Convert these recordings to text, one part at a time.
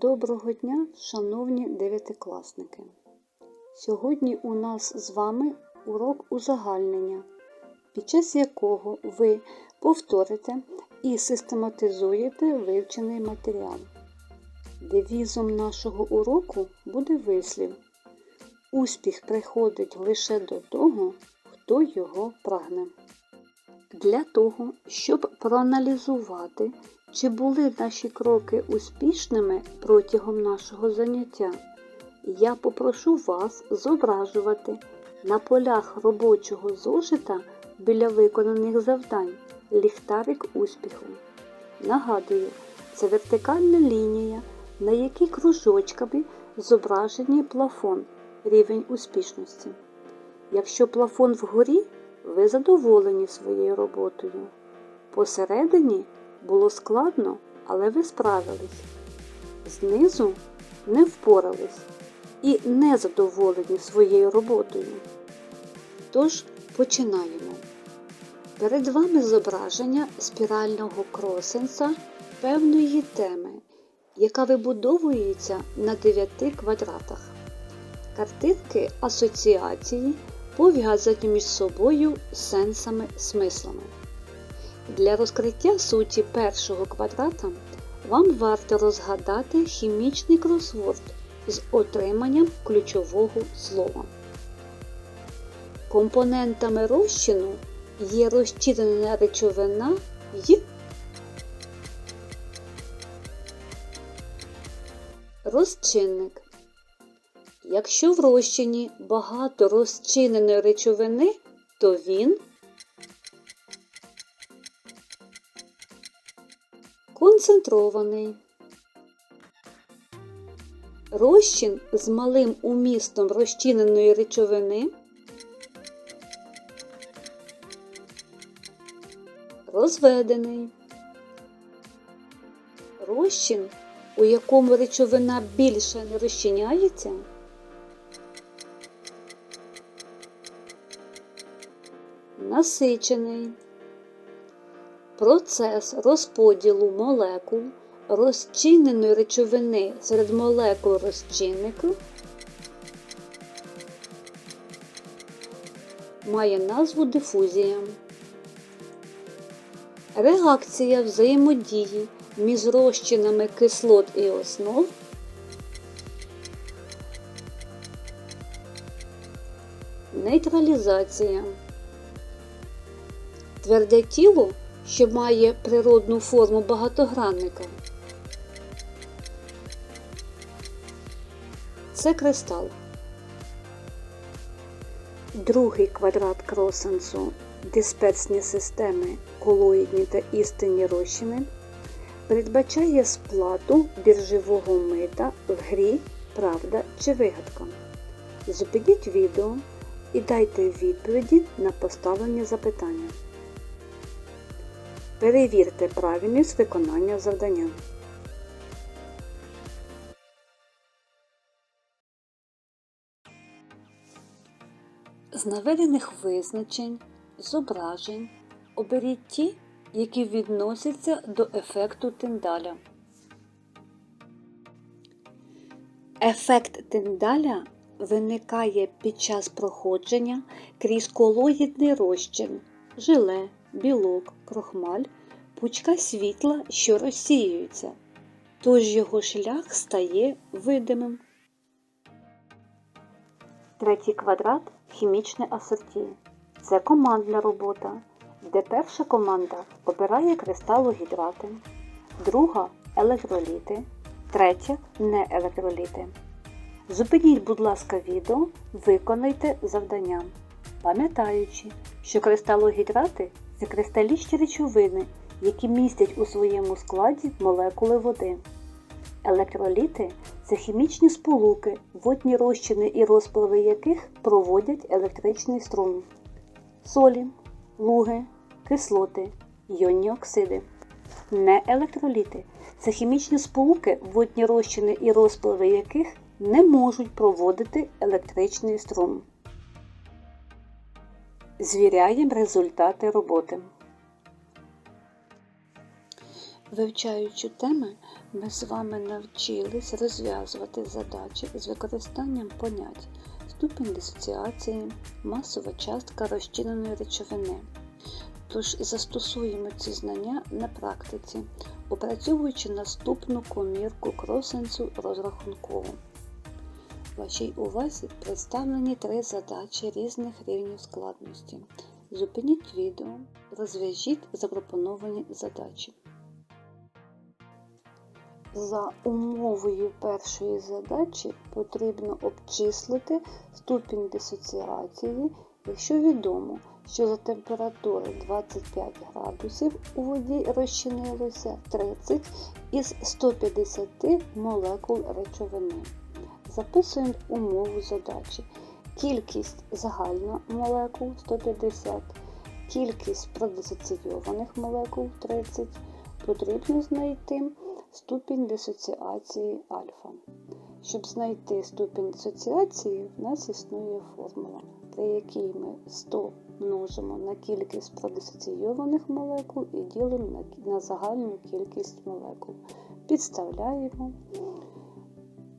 Доброго дня, шановні дев'ятикласники! Сьогодні у нас з вами урок узагальнення, під час якого ви повторите і систематизуєте вивчений матеріал. Девізом нашого уроку буде вислів Успіх приходить лише до того, хто його прагне. Для того, щоб проаналізувати, чи були наші кроки успішними протягом нашого заняття, я попрошу вас зображувати на полях робочого зошита біля виконаних завдань ліхтарик успіху. Нагадую, це вертикальна лінія, на якій кружочками зображений плафон, рівень успішності. Якщо плафон вгорі, ви задоволені своєю роботою. Посередині було складно, але ви справились. Знизу не впорались і не задоволені своєю роботою. Тож починаємо. Перед вами зображення спірального кросенса певної теми, яка вибудовується на 9 квадратах. Картинки асоціації пов'язані між собою сенсами смислами. Для розкриття суті першого квадрата вам варто розгадати хімічний кросворд з отриманням ключового слова. Компонентами розчину є розчинена речовина й розчинник. Якщо в розчині багато розчиненої речовини, то він концентрований. Розчин з малим умістом розчиненої речовини розведений. Розчин, у якому речовина більше не розчиняється, насичений. Процес розподілу молекул розчиненої речовини серед молекул розчиннику має назву дифузія. Реакція взаємодії між розчинами кислот і основ нейтралізація. Тверде тіло, що має природну форму багатогранника. Це кристал. Другий квадрат кросенсу дисперсні системи, колоїдні та істинні розчини передбачає сплату біржового мита в грі Правда чи вигадка. Зупиніть відео і дайте відповіді на поставлені запитання. Перевірте правильність виконання завдання. З наведених визначень, зображень оберіть ті, які відносяться до ефекту Тиндаля. Ефект Тиндаля виникає під час проходження крізь колоїдний розчин, жиле, білок, крохмаль, пучка світла, що розсіюється, тож його шлях стає видимим. Третій квадрат хімічне асорті. Це командна робота, де перша команда обирає кристалогідрати, друга електроліти, третя неелектроліти. Зупиніть, будь ласка, відео, виконайте завдання, пам'ятаючи, що кристалогідрати це кристалічні речовини, які містять у своєму складі молекули води. Електроліти це хімічні сполуки, водні розчини і розпливи яких проводять електричний струм. Солі, луги, кислоти, йонні оксиди. Неелектроліти це хімічні сполуки, водні розчини і розпливи яких не можуть проводити електричний струм. Звіряємо результати роботи. Вивчаючи теми, ми з вами навчились розв'язувати задачі з використанням понять ступінь дисоціації, масова частка розчиненої речовини. Тож застосуємо ці знання на практиці, опрацьовуючи наступну комірку кросенсу розрахункову. Вашій увазі представлені три задачі різних рівнів складності. Зупиніть відео, розв'яжіть запропоновані задачі. За умовою першої задачі потрібно обчислити ступінь дисоціації, якщо відомо, що за температури 25 градусів у воді розчинилося 30 із 150 молекул речовини. Записуємо умову задачі. Кількість загальна молекул 150, кількість продисоційованих молекул 30. Потрібно знайти ступінь дисоціації альфа. Щоб знайти ступінь дисоціації, в нас існує формула, при якій ми 100 множимо на кількість продисоційованих молекул і ділимо на загальну кількість молекул. Підставляємо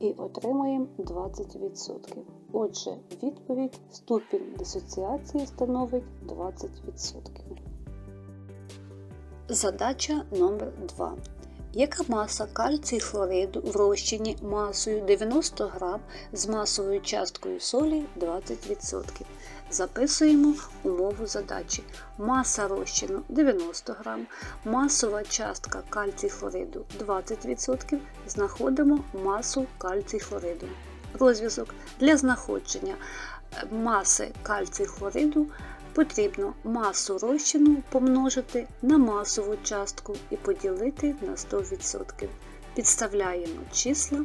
і отримуємо 20%. Отже, відповідь ступінь дисоціації становить 20%. Задача номер 2 Яка маса кальцій хлориду в розчині масою 90 г з масовою часткою солі 20%? Записуємо умову задачі. Маса розчину 90 г, масова частка кальцій хлориду 20%. Знаходимо масу кальцій хлориду. Розв'язок для знаходження маси кальцій хлориду потрібно масу розчину помножити на масову частку і поділити на 100%. Підставляємо числа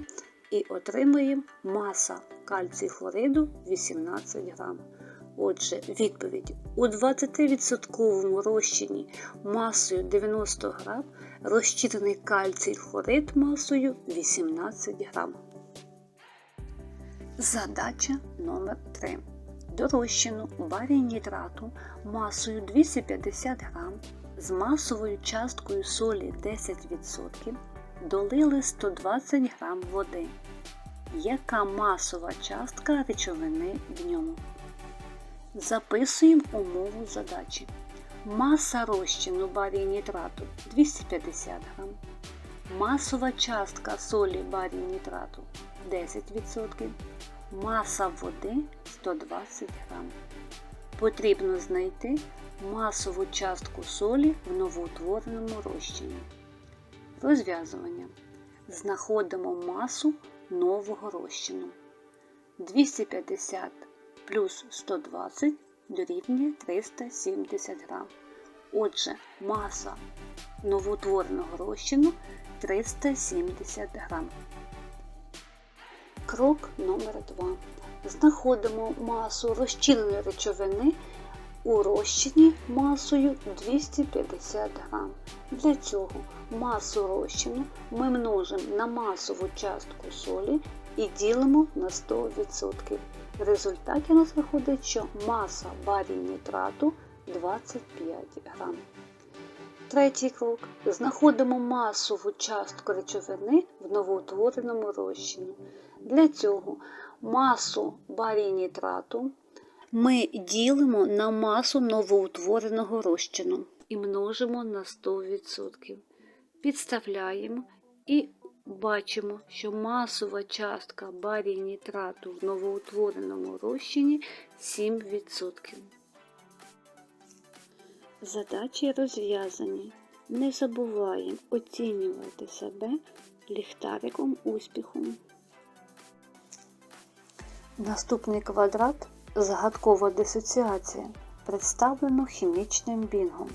і отримуємо маса кальцій хлориду 18 грам. Отже, відповідь у 20% розчині масою 90 грам розчинений кальцій хлорид масою 18 грам. Задача номер 3 До розчину барій нітрату масою 250 грам з масовою часткою солі 10% долили 120 грам води. Яка масова частка речовини в ньому? Записуємо умову задачі. Маса розчину барій нітрату 250 г. Масова частка солі барій нітрату 10%. Маса води 120 г. Потрібно знайти масову частку солі в новоутвореному розчині. Розв'язування. Знаходимо масу нового розчину. 250 плюс 120 дорівнює 370 грам. Отже, маса новоутвореного розчину 370 грам. Крок номер 2. Знаходимо масу розчиненої речовини у розчині масою 250 грам. Для цього масу розчину ми множимо на масову частку солі і ділимо на 100%. В результаті у нас виходить, що маса барій нітрату 25 грам. Третій крок. Знаходимо масову частку речовини в новоутвореному розчині. Для цього масу барій нітрату ми ділимо на масу новоутвореного розчину і множимо на 100%. Підставляємо і бачимо, що масова частка барій нітрату в новоутвореному розчині 7%. Задачі розв'язані. Не забуваємо оцінювати себе ліхтариком успіху. Наступний квадрат загадкова дисоціація представлено хімічним бінгом.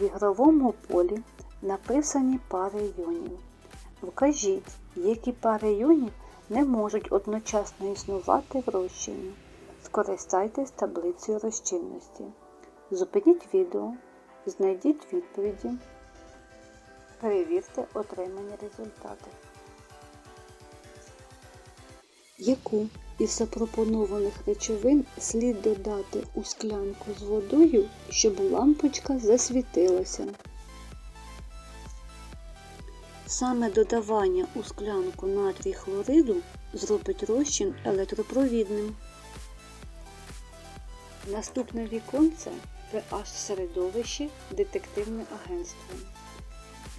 В ігровому полі написані пари іонів. Вкажіть, які пари іонів не можуть одночасно існувати в розчині. Скористайтесь таблицею розчинності. Зупиніть відео, знайдіть відповіді, перевірте отримані результати. Яку із запропонованих речовин слід додати у склянку з водою, щоб лампочка засвітилася? саме додавання у склянку натрій хлориду зробить розчин електропровідним. Наступне віконце pH середовище детективне агентство,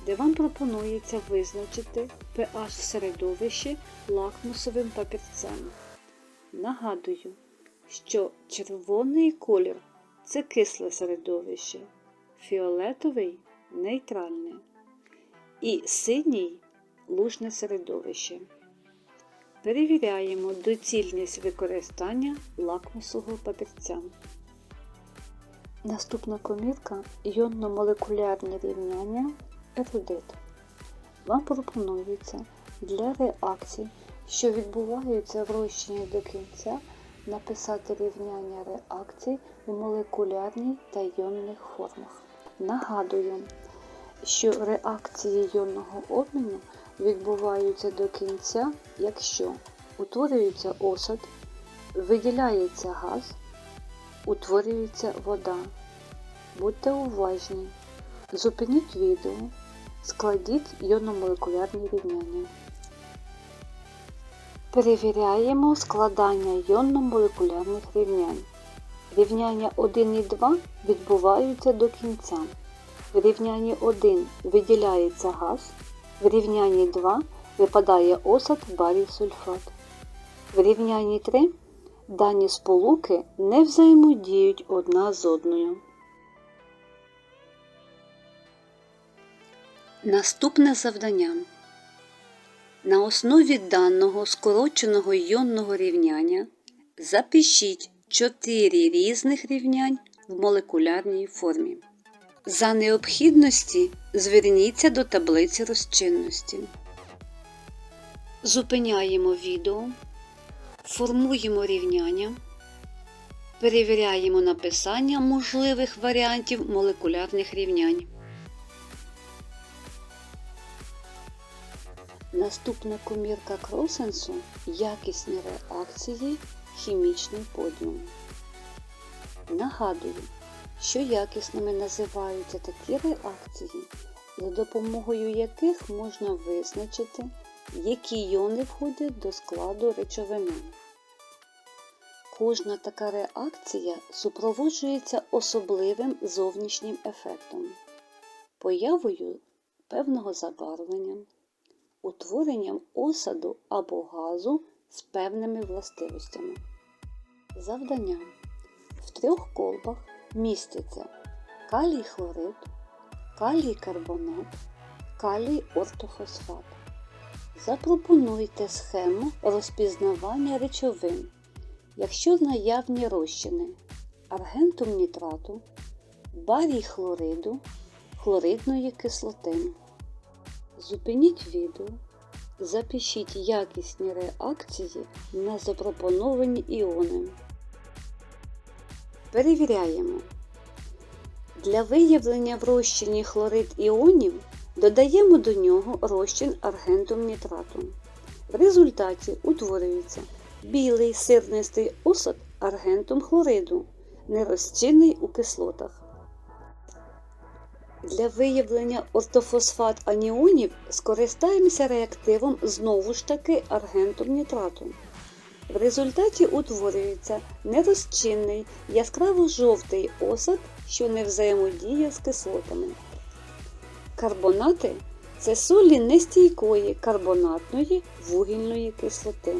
де вам пропонується визначити pH середовище лакмусовим папірцем. Нагадую, що червоний колір це кисле середовище, фіолетовий нейтральне і синій лужне середовище. Перевіряємо доцільність використання лакмусового папірця. Наступна комірка йонно-молекулярні рівняння ерудит. Вам пропонується для реакцій, що відбуваються в розчині до кінця, написати рівняння реакцій в молекулярній та йонних формах. Нагадую, що реакції йонного обміну відбуваються до кінця, якщо утворюється осад, виділяється газ, утворюється вода. Будьте уважні. Зупиніть відео, складіть йонно-молекулярні рівняння. Перевіряємо складання йонно-молекулярних рівнянь. Рівняння 1 і 2 відбуваються до кінця. В рівнянні 1 виділяється газ, в рівнянні 2 випадає осад барій сульфат. В рівнянні 3 дані сполуки не взаємодіють одна з одною. Наступне завдання. На основі даного скороченого йонного рівняння запишіть 4 різних рівнянь в молекулярній формі. За необхідності зверніться до таблиці розчинності. Зупиняємо відео, формуємо рівняння, перевіряємо написання можливих варіантів молекулярних рівнянь. Наступна комірка кросенсу якісні реакції хімічний подіум. Нагадую, що якісними називаються такі реакції, за допомогою яких можна визначити, які йони входять до складу речовини. Кожна така реакція супроводжується особливим зовнішнім ефектом, появою певного забарвлення, утворенням осаду або газу з певними властивостями. Завдання. В трьох колбах містяться калій хлорид, калій карбонат, калій ортофосфат. Запропонуйте схему розпізнавання речовин, якщо наявні розчини аргентум нітрату, барій хлориду, хлоридної кислоти. Зупиніть відео, запишіть якісні реакції на запропоновані іони. Перевіряємо. Для виявлення в розчині хлорид іонів додаємо до нього розчин аргентум нітрату. В результаті утворюється білий сирнистий осад аргентум хлориду, нерозчинний у кислотах. Для виявлення ортофосфат аніонів скористаємося реактивом знову ж таки аргентум нітрату. В результаті утворюється нерозчинний яскраво-жовтий осад, що не взаємодіє з кислотами. Карбонати це солі нестійкої карбонатної вугільної кислоти.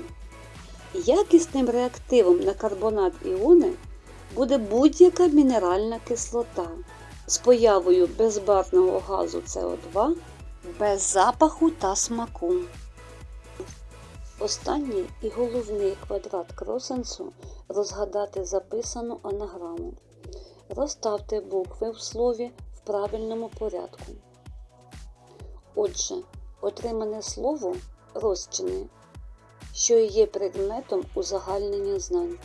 Якісним реактивом на карбонат іони буде будь-яка мінеральна кислота з появою безбарвного газу СО2 без запаху та смаку. Останній і головний квадрат кросенсу розгадати записану анаграму. Розставте букви в слові в правильному порядку. Отже, отримане слово розчини, що є предметом узагальнення знань.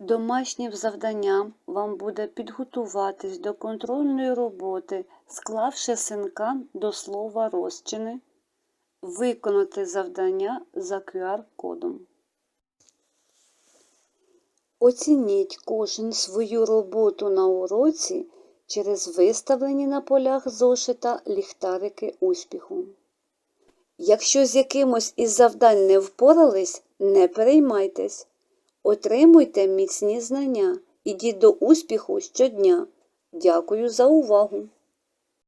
Домашнім завданням вам буде підготуватись до контрольної роботи, склавши синкан до слова розчини, виконати завдання за QR-кодом. Оцініть кожен свою роботу на уроці через виставлені на полях зошита ліхтарики успіху. Якщо з якимось із завдань не впорались, не переймайтесь. Отримуйте міцні знання. Ідіть до успіху щодня. Дякую за увагу!